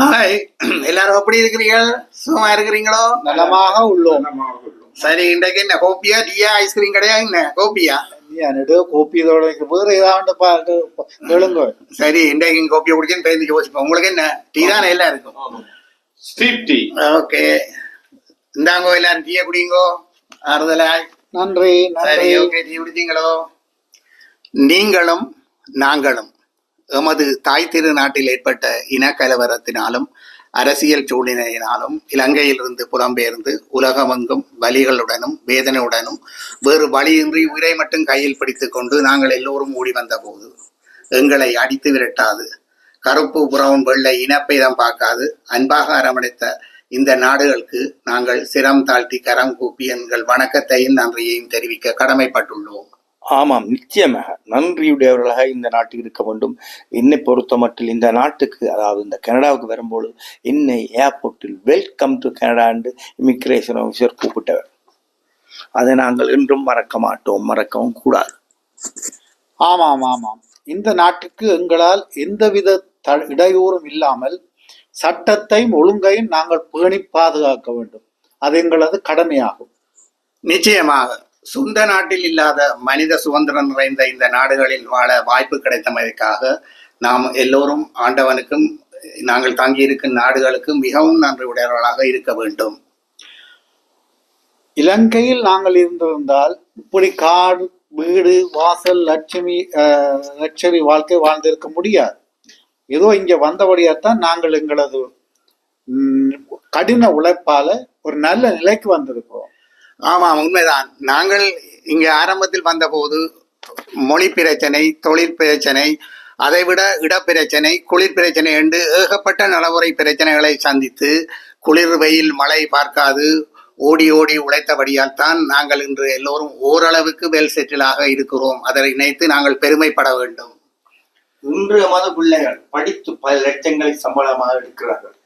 Hi. எல்லாரும் எப்படி இருக்கிறீர்கள் சுகமா இருக்கிறீங்களோ? நலமாக உள்ளோம். சரி இன்றைக்கு என்ன கோப்பியா டீயா ஐஸ்கிரீம் கிடையா என்ன? கோப்பியா கோப்பி இதோட வேற ஏதாவது பாட்டு கேளுங்க. சரி இன்றைக்கு கோப்பியை குடிச்சுன்னு பேருந்து யோசிப்போம் உங்களுக்கு என்ன? டீ தானே எல்லாம் இருக்கும். Street tea okay. இந்தாங்கோ எல்லாரும் டீயை குடிங்கோ. ஆறுதலாய். நன்றி சரி நன்றி ஓகே டீ குடிச்சீங்களோ? நீங்களும் நாங்களும். எமது தாய் திருநாட்டில் ஏற்பட்ட இனக்கலவரத்தினாலும் அரசியல் சூழ்நிலையினாலும் இலங்கையிலிருந்து புலம்பெயர்ந்து உலகமெங்கும் வலிகளுடனும் வேதனையுடனும் வேறு வழியின்றி உயிரை மட்டும் கையில் பிடித்து கொண்டு நாங்கள் எல்லோரும் ஓடி வந்தபோது எங்களை அடித்து விரட்டாது. கருப்பு புறவும் வெள்ளை இனப்பேதம் பார்க்காது. அன்பாக அரவணைத்த இந்த நாடுகளுக்கு நாங்கள் சிரம் தாழ்த்தி கரம் கூப்பி எங்கள் வணக்கத்தையும் நன்றியையும் தெரிவிக்க கடமைப்பட்டுள்ளோம். ஆமாம் நிச்சயமாக. நன்றியுடையவர்களாக இந்த நாட்டில் இருக்க வேண்டும். என்னை பொறுத்த மட்டில் இந்த நாட்டுக்கு அதாவது இந்த கனடாவுக்கு வரும்போது என்னை ஏர்போர்ட்டில் வெல்கம் டு கனடா என்று இமிக்ரேஷன் ஆஃபீஸர் கூப்பிட்டவர். அதை நாங்கள் என்றும் மறக்க மாட்டோம் மறக்கவும் கூடாது. ஆமாம் ஆமாம். இந்த நாட்டுக்கு எங்களால் எந்தவித த இடையூறும் இல்லாமல் சட்டத்தையும் ஒழுங்கையும் நாங்கள் பேணி பாதுகாக்க வேண்டும். அது எங்களது கடமையாகும். நிச்சயமாக. சொந்த நாட்டில் இல்லாத மனித சுதந்திரம் நிறைந்த இந்த நாடுகளில் வாழ வாய்ப்பு கிடைத்தமைக்காக நாம் எல்லோரும் ஆண்டவனுக்கும் நாங்கள் தங்கியிருக்கும் நாடுகளுக்கும் மிகவும் நன்றி உடையவர்களாக இருக்க வேண்டும். இலங்கையில் நாங்கள் இருந்திருந்தால் இப்படி காடு வீடு வாசல் லட்சுமி அஹ், லட்சரி வாழ்க்கை வாழ்ந்திருக்க முடியாது. ஏதோ இங்க வந்தபடியாத்தான் நாங்கள் எங்களது கடின உழைப்பால ஒரு நல்ல நிலைக்கு வந்திருக்கிறோம். ஆமாம் உண்மைதான். நாங்கள் இங்கே ஆரம்பத்தில் வந்தபோது மொழி பிரச்சனை தொழில் பிரச்சனை அதைவிட இடப்பிரச்சனை குளிர் பிரச்சனை என்று ஏகப்பட்ட நலமுறை பிரச்சனைகளை சந்தித்து குளிர் வெயில் மழை பார்க்காது ஓடி ஓடி உழைத்தபடியால் தான் நாங்கள் இன்று எல்லோரும் ஓரளவுக்கு வெல் செட்டிலாக இருக்கிறோம். அதை நினைத்து நாங்கள் பெருமைப்பட வேண்டும். இன்று எமது பிள்ளைகள் படித்து பல லட்சங்களை சம்பளமாக எடுக்கிறார்கள்.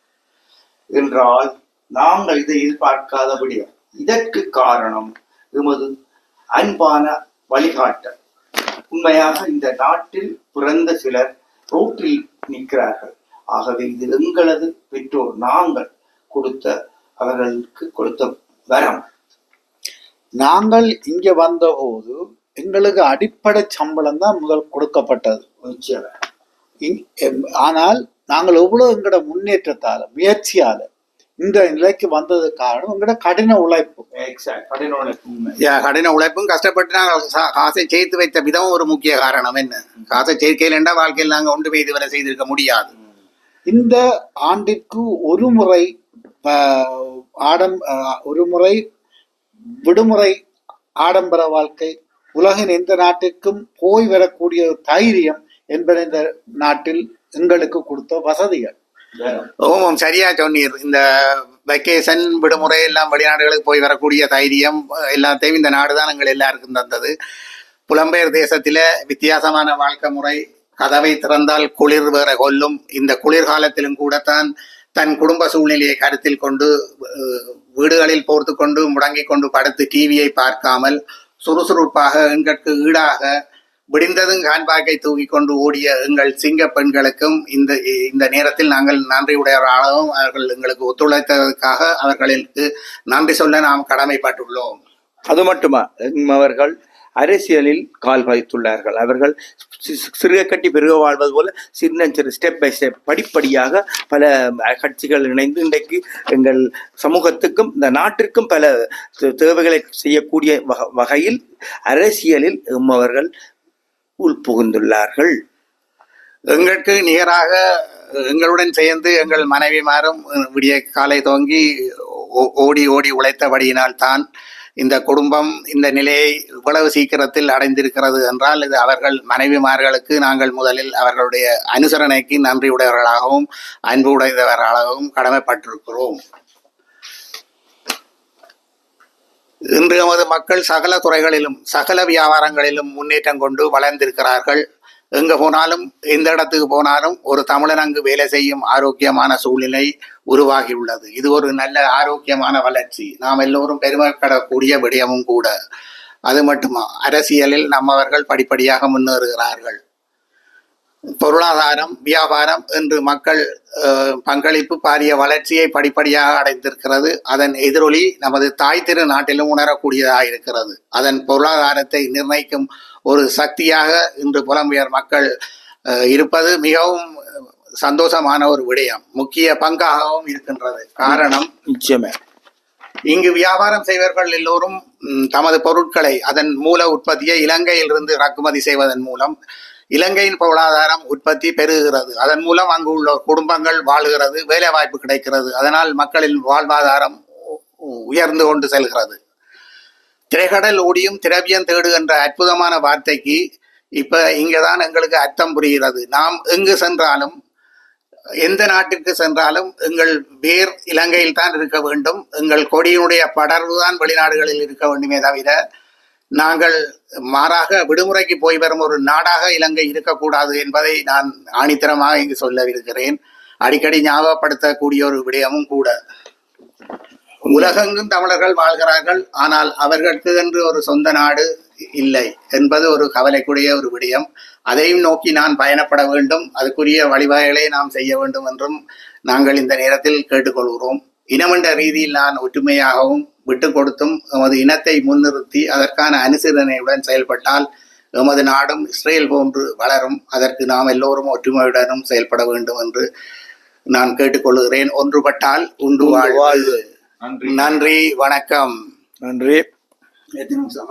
என்றால் நாங்கள் இதை எதிர்பார்க்காதபடியா இதற்கு காரணம் எமது அன்பான வழிகாட்டல். உண்மையாக இந்த நாட்டில் பிறந்த சிலர் ரோட்டில் நிற்கிறார்கள். ஆகவே இது எங்களது பெற்றோர் நாங்கள் கொடுத்த அவர்களுக்கு கொடுத்த வரம். நாங்கள் இங்க வந்தபோது எங்களுக்கு அடிப்படை சம்பளம் தான் முதல் கொடுக்கப்பட்டது. ஆனால் நாங்கள் எவ்வளவு எங்களோட முன்னேற்றத்தால முயற்சியால இந்த நிலைக்கு வந்தது காரணம் எங்களோட கடின உழைப்பு. கடின உழைப்பு கடின உழைப்பும் கஷ்டப்பட்டு நாங்கள் காசை சேர்த்து வைத்த விதம் ஒரு முக்கிய காரணம் என்ன? காசை சேர்க்கையிலண்டா வாழ்க்கையில் நாங்கள் ஒன்றுமே இதுவரை செய்திருக்க முடியாது. இந்த ஆண்டிற்கு ஒரு முறை ஆடம் ஒரு முறை விடுமுறை ஆடம்பர வாழ்க்கை உலகின் எந்த நாட்டிற்கும் போய் வரக்கூடிய தைரியம் என்பது இந்த நாட்டில் எங்களுக்கு கொடுத்த வசதிகள். ஓமம் சரியா சொன்னீர். இந்த வெக்கேஷன் விடுமுறை எல்லாம் வெளிநாடுகளுக்கு போய் வரக்கூடிய தைரியம் எல்லாத்தையும் இந்த நாடு தான் எங்கள் எல்லாருக்கும் தந்தது. புலம்பெயர் தேசத்தில் வித்தியாசமான வாழ்க்கை முறை. கதவை திறந்தால் குளிர் வேற கொல்லும். இந்த குளிர்காலத்திலும் கூடத்தான் தன் குடும்ப சூழ்நிலையை கருத்தில் கொண்டு வீடுகளில் போர்த்து கொண்டு முடங்கி கொண்டு படுத்து டிவியை பார்க்காமல் சுறுசுறுப்பாக எங்களுக்கு ஈடாக விடிந்ததும் ஹேண்ட்பேக்கை தூக்கி கொண்டு ஓடிய எங்கள் சிங்க பெண்களுக்கும் இந்த இந்த நேரத்தில் நாங்கள் நன்றியுடையவர்களாகவும் அவர்கள் எங்களுக்கு ஒத்துழைத்ததற்காக அவர்களுக்கு நன்றி சொல்ல நாம் கடமைப்பட்டுள்ளோம். அது மட்டுமா? அவர்கள் அரசியலில் கால் பதித்துள்ளார்கள் அவர்கள் சிறுக கட்டி பெருக வாழ்வது போல சின்ன சிறு ஸ்டெப் பை ஸ்டெப் படிப்படியாக பல கட்சிகள் இணைந்து இன்றைக்கு எங்கள் சமூகத்துக்கும் இந்த நாட்டிற்கும் பல தேவைகளை செய்யக்கூடிய வக- வகையில் அரசியலில் அவர்கள் உள்புகுந்துள்ளார்கள் எங்களுக்கு நிகராக எங்களுடன் சேர்ந்து எங்கள் மனைவிமாரும் விடிய காலை துவங்கி ஓ- ஓடி ஓடி உழைத்தபடியினால் தான் இந்த குடும்பம் இந்த நிலையை இவ்வளவு சீக்கிரத்தில் அடைந்திருக்கிறது என்றால் இது அவர்கள் மனைவிமார்களுக்கு நாங்கள் முதலில் அவர்களுடைய அனுசரணைக்கு நன்றியுடையவர்களாகவும் அன்பு உடையவர்களாகவும் கடமைப்பட்டிருக்கிறோம். இன்று நமது மக்கள் சகல துறைகளிலும் சகல வியாபாரங்களிலும் முன்னேற்றம் கொண்டு வளர்ந்திருக்கிறார்கள். எங்க போனாலும் எந்த இடத்துக்கு போனாலும் ஒரு தமிழன் அங்கு வேலை செய்யும் ஆரோக்கியமான சூழ்நிலை உருவாகியுள்ளது. இது ஒரு நல்ல ஆரோக்கியமான வளர்ச்சி. நாம் எல்லோரும் பெருமைப்படக்கூடிய விடயமும் கூட. அது மட்டுமா அரசியலில் நம்மவர்கள் படிப்படியாக முன்னேறுகிறார்கள். பொருளாதாரம் வியாபாரம் என்று மக்கள் பங்களிப்பு பாரிய வளர்ச்சியை படிப்படியாக அடைந்திருக்கிறது. அதன் எதிரொலி நமது தாய் திரு நாட்டிலும் உணரக்கூடியதாக இருக்கிறது. அதன் பொருளாதாரத்தை நிர்ணயிக்கும் ஒரு சக்தியாக இன்று புலம்பெயர் மக்கள் இருப்பது மிகவும் சந்தோஷமான ஒரு விடயம். முக்கிய பங்காகவும் இருக்கின்றது. காரணம் நிச்சயமே. இங்கு வியாபாரம் செய்வர்கள் எல்லோரும் தமது பொருட்களை அதன் மூல உற்பத்தியை இலங்கையிலிருந்து இறக்குமதி செய்வதன் மூலம் இலங்கையின் பொருளாதாரம் உற்பத்தி பெருகிறது. அதன் மூலம் அங்கு உள்ள குடும்பங்கள் வாழுகிறது வேலை வாய்ப்பு கிடைக்கிறது. அதனால் மக்களின் வாழ்வாதாரம் உ- உயர்ந்து கொண்டு செல்கிறது. திரைகடல் ஓடியும் திரவியம் தேடு என்ற அற்புதமான வார்த்தைக்கு இப்ப இங்கதான் எங்களுக்கு அர்த்தம் புரிகிறது. நாம் எங்கு சென்றாலும் எந்த நாட்டிற்கு சென்றாலும் எங்கள் வேர் இலங்கையில் தான் இருக்க வேண்டும். எங்கள் கொடியினுடைய படர்வு தான் வெளிநாடுகளில் இருக்க வேண்டுமே தவிர நாங்கள் மாறாக விடுமுறைக்கு போய் வரும் ஒரு நாடாக இலங்கை இருக்கக்கூடாது என்பதை நான் ஆணித்தரமாக இங்கு சொல்லவிருக்கிறேன். அடிக்கடி ஞாபகப்படுத்தக்கூடிய ஒரு விடயமும் கூட. உலகெங்கும் தமிழர்கள் வாழ்கிறார்கள் ஆனால் அவர்களுக்கு என்று ஒரு சொந்த நாடு இல்லை என்பது ஒரு கவலைக்குரிய ஒரு விடயம். அதையும் நோக்கி நான் பயணப்பட வேண்டும். அதுக்குரிய வழிவகைகளை நாம் செய்ய வேண்டும் என்றும் நாங்கள் இந்த நேரத்தில் கேட்டுக்கொள்கிறோம். இனமென்ற ரீதியில் நான் ஒற்றுமையாகவும் விட்டு கொடுத்தும் எமது இனத்தை முன்னிறுத்தி அதற்கான அனுசரணையுடன் செயல்பட்டால் எமது நாடும் இஸ்ரேல் போன்று வளரும். அதற்கு நாம் எல்லோரும் ஒற்றுமையுடனும் செயல்பட வேண்டும் என்று நான் கேட்டுக்கொள்கிறேன். ஒன்றுபட்டால் உண்டு வாழ்வு நன்றி. வணக்கம். நன்றி. எத்தனை நிமிஷம்?